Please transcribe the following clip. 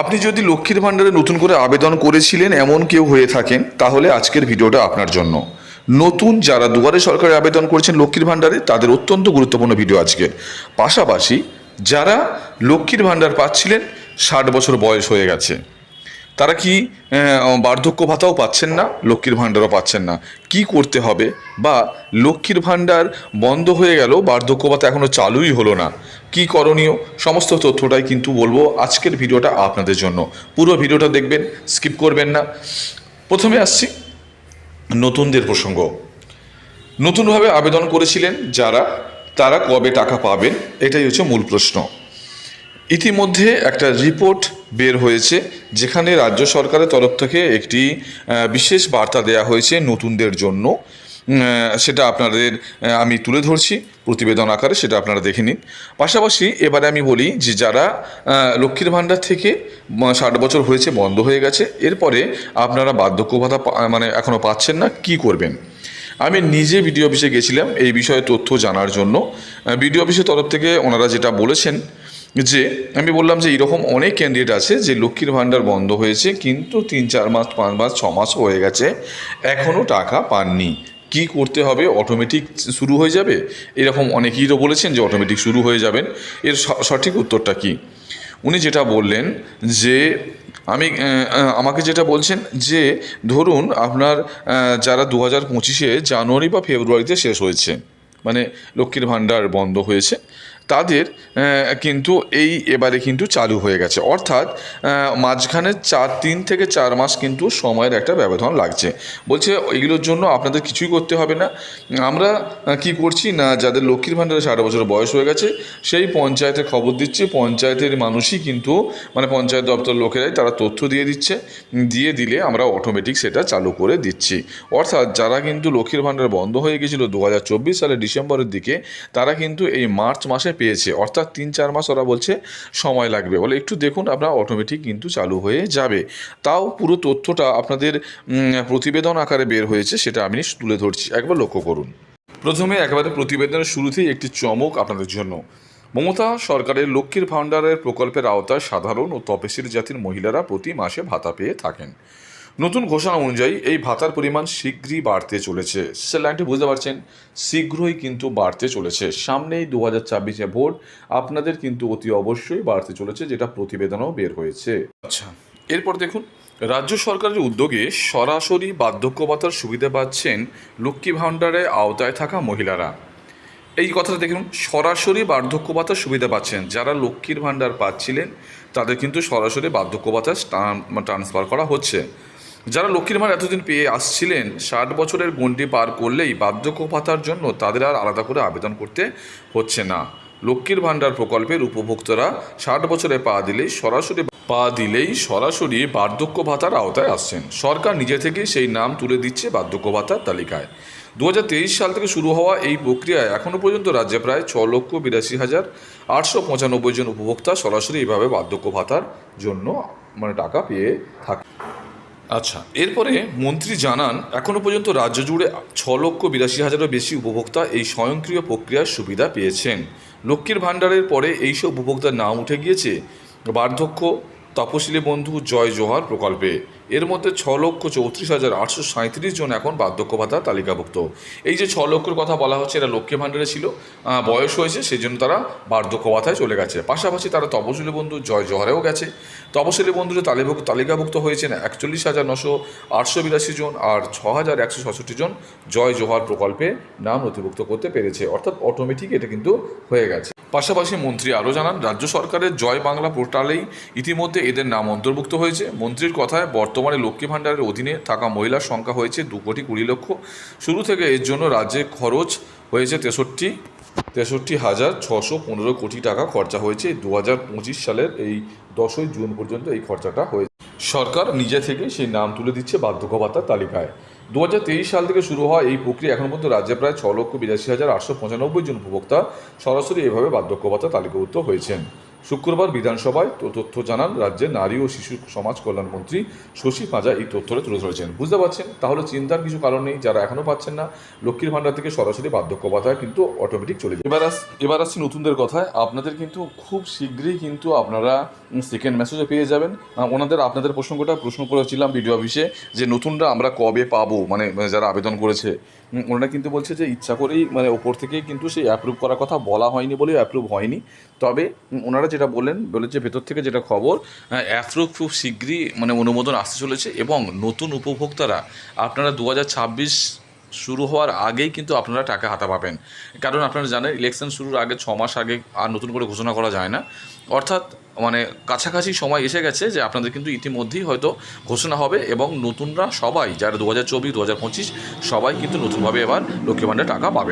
আপনি যদি লক্ষ্মীর ভাণ্ডারে নতুন করে আবেদন করেছিলেন এমন কেউ হয়ে থাকেন, তাহলে আজকের ভিডিওটা আপনার জন্য। নতুন যারা দুয়ারে সরকারে আবেদন করেছেন লক্ষ্মীর ভাণ্ডারে, তাদের অত্যন্ত গুরুত্বপূর্ণ ভিডিও আজকের। পাশাপাশি যারা লক্ষ্মীর ভাণ্ডার পাচ্ছিলেন, ষাট বছর বয়স হয়ে গেছে। তারা কি বার্ধক্য ভাতাও পাচ্ছেন না, লক্ষ্মীর ভাণ্ডারও পাচ্ছেন না। কি করতে হবে? বা লক্ষ্মীর ভাণ্ডার বন্ধ হয়ে গেল, বার্ধক্য ভাতা এখনও চালুই হলো না। কি করণীয়? সমস্ত তথ্যটাই কিন্তু বলব আজকের ভিডিওটা আপনাদের জন্য। পুরো ভিডিওটা দেখবেন, স্কিপ করবেন না। প্রথমে আসছি নতুনদের প্রসঙ্গ। নতুনভাবে আবেদন করেছিলেন যারা, তারা কবে টাকা পাবেন? এটাই হচ্ছে মূল প্রশ্ন। ইতিমধ্যে একটা রিপোর্ট বের হয়েছে, যেখানে রাজ্য সরকারের তরফ থেকে একটি বিশেষ বার্তা দেয়া হয়েছে নতুনদের জন্য। সেটা আপনাদের আমি তুলে ধরছি প্রতিবেদন আকারে, সেটা আপনারা দেখে নিন। পাশাপাশি এবারে আমি বলি যে যারা লক্ষ্মীর ভাণ্ডার থেকে ষাট বছর হয়েছে বন্ধ হয়ে গেছে, এরপরে আপনারা বার্ধক্য ভাতা মানে এখনও পাচ্ছেন না, কি করবেন? আমি নিজে বিডিও অফিসে গেছিলাম, এই বিষয়ে তথ্য জানার জন্য। বিডিও অফিসের তরফ থেকে ওনারা যেটা বলেছেন যে আমি বললাম যে এরকম অনেক ক্যান্ডিডেট আছে যে লক্ষ্মীর ভাণ্ডার বন্ধ হয়েছে, কিন্তু তিন, চার মাস, পাঁচ মাস, ছ মাস হয়ে গেছে এখনও টাকা পাননি। কি করতে হবে? অটোমেটিক শুরু হয়ে যাবে? এরকম অনেকেই তো বলেছেন যে অটোমেটিক শুরু হয়ে যাবেন। এর সঠিক উত্তরটা কি? উনি যেটা বললেন যে, আমি আমাকে যেটা বলছেন যে, ধরুন আপনার যারা দু হাজার পঁচিশে জানুয়ারি বা ফেব্রুয়ারিতে শেষ হয়েছে মানে লক্ষ্মীর ভাণ্ডার বন্ধ হয়েছে তাদের কিন্তু এই এবারে কিন্তু চালু হয়ে গেছে। অর্থাৎ মাঝখানে চার, তিন থেকে চার মাস কিন্তু সময়ের একটা ব্যবধান লাগছে। বলছে, এগুলোর জন্য আপনাদের কিছুই করতে হবে না। আমরা কি করছি না, যাদের লক্ষ্মীর ভাণ্ডারে ষাট বছর বয়স হয়ে গেছে, সেই পঞ্চায়েতে খবর দিচ্ছি। পঞ্চায়েতের মানুষই কিন্তু মানে পঞ্চায়েত দপ্তর লোকেরাই তারা তথ্য দিয়ে দিচ্ছে। দিয়ে দিলে আমরা অটোমেটিক সেটা চালু করে দিচ্ছি। অর্থাৎ, যারা কিন্তু লক্ষ্মীর ভাণ্ডার বন্ধ হয়ে গেছিল দু সালের ডিসেম্বরের দিকে, তারা কিন্তু এই মার্চ মাসে পেয়েছে। অর্থাৎ তিন, চার মাস ওরা বলছে সময় লাগবে বলে। একটু দেখুন, আপনার অটোমেটিক কিন্তু চালু হয়ে যাবে। তাও পুরো তথ্যটা আপনাদের প্রতিবেদন আকারে বের হয়েছে, সেটা আমি তুলে ধরছি। একবার লক্ষ্য করুন। প্রথমে একেবারে প্রতিবেদনের শুরুতেই একটি চমক আপনাদের জন্য। মমতা সরকারের লক্ষ্মীর ভাণ্ডারের প্রকল্পের আওতায় সাধারণ ও তপশিলি জাতির মহিলারা প্রতি মাসে ভাতা পেয়ে থাকেন। নতুন ঘোষণা অনুযায়ী এই ভাতার পরিমাণ শীঘ্রই বাড়তে চলেছে। সে লাইনটি বুঝতে পারছেন? শীঘ্রই কিন্তু বাড়তে চলেছে। সামনেই দু হাজার ছাব্বিশে ভোট। আপনাদের কিন্তু অতি অবশ্যই বাড়তে চলেছে, যেটা প্রতিবেদনও বের হয়েছে। আচ্ছা এরপর দেখুন। রাজ্য সরকারের উদ্যোগে সরাসরি বার্ধক্য ভাতার সুবিধা পাচ্ছেন লক্ষ্মী ভাণ্ডারে আওতায় থাকা মহিলারা। এই কথাটা দেখুন সরাসরি বার্ধক্য ভাতার সুবিধা পাচ্ছেন। যারা লক্ষ্মীর ভাণ্ডার পাচ্ছিলেন, তাদের কিন্তু সরাসরি বার্ধক্য ভাতা ট্রান্সফার করা হচ্ছে। যারা লক্ষ্মীর ভাণ্ডার এতদিন পেয়ে আসছিলেন, ষাট বছরের গণ্ডি পার করলেই বার্ধক্য ভাতার জন্য তাদের আর আলাদা করে আবেদন করতে হচ্ছে না। লক্ষ্মীর ভাণ্ডার প্রকল্পের উপভোক্তারা ষাট বছরে পা দিলেই সরাসরি পা দিলেই সরাসরি বার্ধক্য ভাতার আওতায় আসছেন। সরকার নিজে থেকেই সেই নাম তুলে দিচ্ছে বার্ধক্য ভাতার তালিকায়। দু হাজার তেইশ সাল থেকে শুরু হওয়া এই প্রক্রিয়ায় এখনও পর্যন্ত রাজ্যে প্রায় ছ লক্ষ বিরাশি হাজার আটশো পঁচানব্বই জন উপভোক্তা সরাসরি এইভাবে বার্ধক্য ভাতার জন্য মানে টাকা পেয়ে থাকে। আচ্ছা এরপরে মন্ত্রী জানান এখনও পর্যন্ত রাজ্য জুড়ে ছ লক্ষ বিরাশি হাজারও বেশি উপভোক্তা এই স্বয়ংক্রিয় প্রক্রিয়ার সুবিধা পেয়েছেন। লক্ষ্মীর ভাণ্ডারের পরে এইসব উপভোক্তার নাম উঠে গিয়েছে। বার্ধক্য, তপশিলি বন্ধু, জয় জোহার প্রকল্পে। এর মধ্যে ছ লক্ষ চৌত্রিশ হাজার আটশো সাঁত্রিশ জন এখন বার্ধক্য ভাতা তালিকাভুক্ত। এই যে ছ লক্ষর কথা বলা হচ্ছে এটা লক্ষ্মী ভাণ্ডারে ছিল বয়স হয়েছে সেই জন্য তারা বার্ধক্য ভাতায় চলে গেছে। পাশাপাশি তারা তপশিলি বন্ধু জয় জোহরেও গেছে। তপশিলি বন্ধুদের তালিভুক্ত, তালিকাভুক্ত হয়েছেন একচল্লিশ হাজার নশো আটশো বিরাশি জন আর ছ হাজার একশো ছষট্টি জন জয় জোহার প্রকল্পে নাম নথিভুক্ত করতে পেরেছে। অর্থাৎ অটোমেটিক এটা কিন্তু হয়ে গেছে। পাশাপাশি মন্ত্রী আরও জানান, রাজ্য সরকারের জয় বাংলা পোর্টালেই ইতিমধ্যে এদের নাম অন্তর্ভুক্ত হয়েছে। মন্ত্রীর কথায় বর্তমানে লক্ষ্মী ভাণ্ডারের অধীনে থাকা মহিলার সংখ্যা হয়েছে দু কোটি কুড়ি লক্ষ। শুরু থেকে এর জন্য রাজ্যে খরচ হয়েছে তেষট্টি তেষট্টি হাজার ছশো পনেরো কোটি টাকা খরচা হয়েছে। দু হাজার পঁচিশ সালের এই দশই জুন পর্যন্ত এই খরচাটা হয়েছে। সরকার নিজে থেকে সেই নাম তুলে দিচ্ছে বার্ধক্য ভাতার তালিকায়। দু হাজার তেইশ সাল থেকে শুরু হওয়া এই প্রক্রিয়া এখন পর্যন্ত রাজ্যে প্রায় ছ লক্ষ বিরাশি হাজার আটশো পঁচানব্বই জন উপভোক্তা সরাসরি এভাবে বার্ধক্য ভাতা তালিকাভুক্ত হয়েছেন। শুক্রবার বিধানসভায় তথ্য জানান রাজ্যের নারী ও শিশু সমাজ কল্যাণ মন্ত্রী শশী পাঁজা এই তথ্যটা তুলে ধরেছেন। বুঝতে পারছেন? তাহলে চিন্তার কিছু কারণ নেই, যারা এখনও পাচ্ছেন না, লক্ষ্মীর ভাণ্ডার থেকে সরাসরি বার্ধক্য ভাতা কিন্তু অটোমেটিক চলে যাবে এবার এবার আসছি নতুনদের কথায়। আপনাদের কিন্তু খুব শীঘ্রই কিন্তু আপনারা সেকেন্ড মেসেজও পেয়ে যাবেন। ওনাদের, আপনাদের প্রসঙ্গটা প্রশ্ন করেছিলাম ভিডিও অফিসে যে নতুনরা আমরা কবে পাবো মানে মানে যারা আবেদন করেছে। ওনারা কিন্তু বলছে যে ইচ্ছা করেই মানে ওপর থেকেই কিন্তু সেই অ্যাপ্রুভ করার কথা বলা হয়নি বলেই অ্যাপ্রুভ হয়নি। তবে ওনারা যেটা বললেন বলেছে ভেতর থেকে যেটা খবর অ্যাপ্রুভ খুব শীঘ্রই মানে অনুমোদন আসতে চলেছে এবং নতুন উপভোক্তারা, আপনারা দু হাজার ছাব্বিশ শুরু হওয়ার আগেই কিন্তু আপনারা টাকা হাতা পাবেন। কারণ আপনারা জানেন ইলেকশন শুরুর আগে ছ মাস আগে আর নতুন করে ঘোষণা করা যায় না। অর্থাৎ মানে কাছাকাছি সময় এসে গেছে যে আপনাদের কিন্তু ইতিমধ্যেই হয়তো ঘোষণা হবে এবং নতুনরা সবাই, যারা দু হাজার চব্বিশ পঁচিশ, সবাই কিন্তু নতুনভাবে এবার লক্ষ্মী টাকা পাবে।